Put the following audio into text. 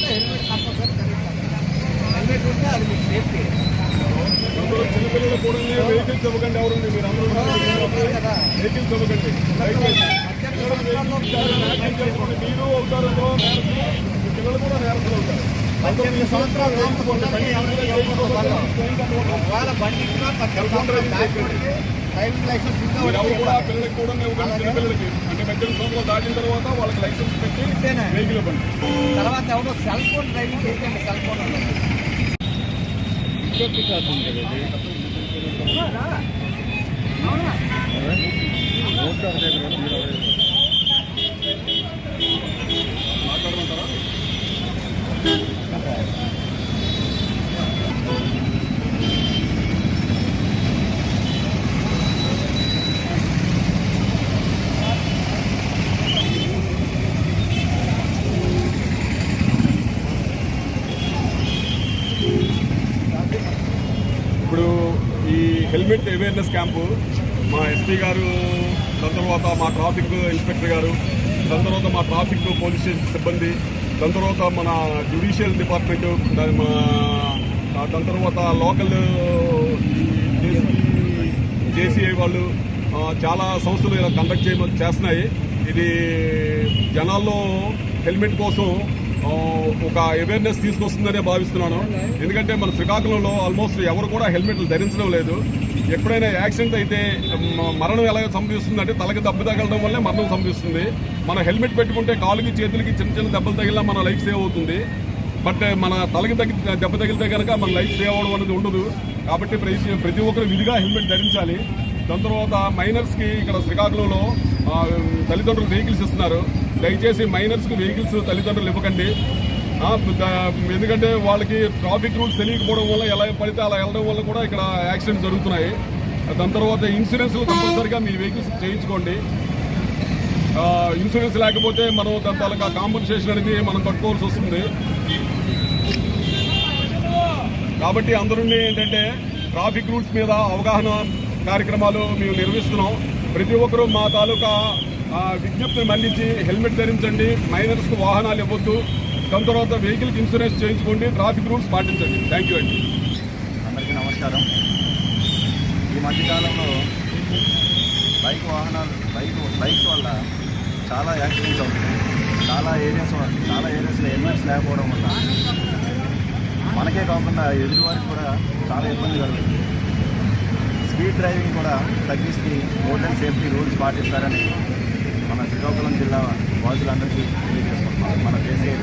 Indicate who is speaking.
Speaker 1: ఉంటే helmet compulsory helmet ఉంటే అది మీకు సేఫ్టీ
Speaker 2: అందులో చిన్నపిల్లలు కూడా వెహికల్స్ ఇవ్వకండి ఎవరండి మీరు అందరూ
Speaker 1: కదా
Speaker 2: వెహికల్స్ ఇవ్వకండి దయచేసి.
Speaker 1: పద్దెనిమిది.
Speaker 2: మీరు అవుతారు పిల్లలు కూడా నేరస్తులు అవుతారు
Speaker 1: సంవత్సరాల బండి సంవత్సరాలు డ్రైవింగ్ లైసెన్స్
Speaker 2: ఎవరు
Speaker 1: ఒకటి
Speaker 2: కూడా. పిల్లలకి కూడా ఇవ్వకండి చిన్నపిల్లలకి అంటే పద్దెనిమిది సంవత్సరాలు దాటిన తర్వాత వాళ్ళకి లైసెన్స్ పెట్టి? వెహికల్ ఇవ్వండి
Speaker 1: తర్వాత ఎవడో సెల్ ఫోన్ డ్రైవింగ్ చేయకండి సెల్ ఫోన్ ఉన్నది.
Speaker 2: మాట్లాడమంటారా ఈ హెల్మెట్ అవేర్నెస్ క్యాంపు మా ఎస్పీ గారు దాని తర్వాత మా ట్రాఫిక్ ఇన్స్పెక్టర్ గారు దాని తర్వాత మా ట్రాఫిక్ పోలీస్ స్టేషన్ సిబ్బంది దాని తర్వాత మన జ్యుడిషియల్ డిపార్ట్మెంట్ దాని మా దాని తర్వాత లోకల్ జేసీఐ వాళ్ళు చాలా సంస్థలు ఇలా కండక్ట్ చేయ చేస్తున్నాయి. ఇది జనాల్లో హెల్మెట్ కోసం ఒక అవేర్నెస్ తీసుకొస్తుందనే భావిస్తున్నాను. ఎందుకంటే మన శ్రీకాకుళంలో ఆల్మోస్ట్ ఎవరు కూడా హెల్మెట్లు ధరించడం లేదు. ఎప్పుడైనా యాక్సిడెంట్ అయితే మరణం ఎలా సంభవిస్తుందంటే తలకి దెబ్బ తగలడం వల్లే మరణం సంభవిస్తుంది. మనం హెల్మెట్ పెట్టుకుంటే కాలుకి చేతులకి చిన్న చిన్న దెబ్బలు తగిలినా మన లైఫ్ సేవ్ అవుతుంది. బట్ మన తలకి తగ్గి దెబ్బ తగిలితే కనుక మన లైఫ్ సేవ్ అవ్వడం అనేది ఉండదు. కాబట్టి ప్రతి ప్రతి ఒక్కరు విధిగా హెల్మెట్ ధరించాలి. దాని తర్వాత మైనర్స్కి ఇక్కడ శ్రీకాకుళంలో తల్లిదండ్రులు వెహికల్స్ ఇస్తున్నారు. దయచేసి మైనర్స్కి వెహికల్స్ తల్లిదండ్రులు ఇవ్వకండి. ఎందుకంటే వాళ్ళకి ట్రాఫిక్ రూల్స్ తెలియకపోవడం వల్ల ఎలా పడితే అలా వెళ్ళడం వల్ల కూడా ఇక్కడ యాక్సిడెంట్స్ జరుగుతున్నాయి. దాని తర్వాత ఇన్సూరెన్స్ కంపల్సరిగా మీ వెహికల్స్ చేయించుకోండి. ఇన్సూరెన్స్ లేకపోతే మనం దాని తాలూకా కాంపన్సేషన్ అనేది మనం కట్టుకోవాల్సి వస్తుంది. కాబట్టి అందరూ ఏంటంటే ట్రాఫిక్ రూల్స్ మీద అవగాహన కార్యక్రమాలు మేము నిర్వహిస్తున్నాం. ప్రతి ఒక్కరూ మా తాలూకా విజ్ఞప్తిని మన్నించి హెల్మెట్ ధరించండి మైనర్స్కు వాహనాలు ఇవ్వద్దు. దాని తర్వాత వెహికల్కి ఇన్సూరెన్స్ చేయించుకోండి ట్రాఫిక్ రూల్స్ పాటించండి. థ్యాంక్ యూ అండి.
Speaker 3: అందరికీ నమస్కారం. ఈ మధ్యకాలంలో బైక్ వాహనాలు బైక్ బైక్స్ వల్ల చాలా యాక్సిడెంట్స్ అవుతున్నాయి. చాలా ఏరియాస్ చాలా ఏరియాస్లో హెల్మెట్స్ లేకపోవడం వల్ల మనకే కాకుండా ఎదుటి వారికి కూడా చాలా ఇబ్బంది కలుగుతుంది. స్పీడ్ డ్రైవింగ్ కూడా తగ్గిస్తే రోడ్ అండ్ సేఫ్టీ రూల్స్ పాటిస్తారని మన శ్రీకాకుళం జిల్లా వాసులందరికీ తెలియజేసుకుంటున్నాం. మన దేశీయ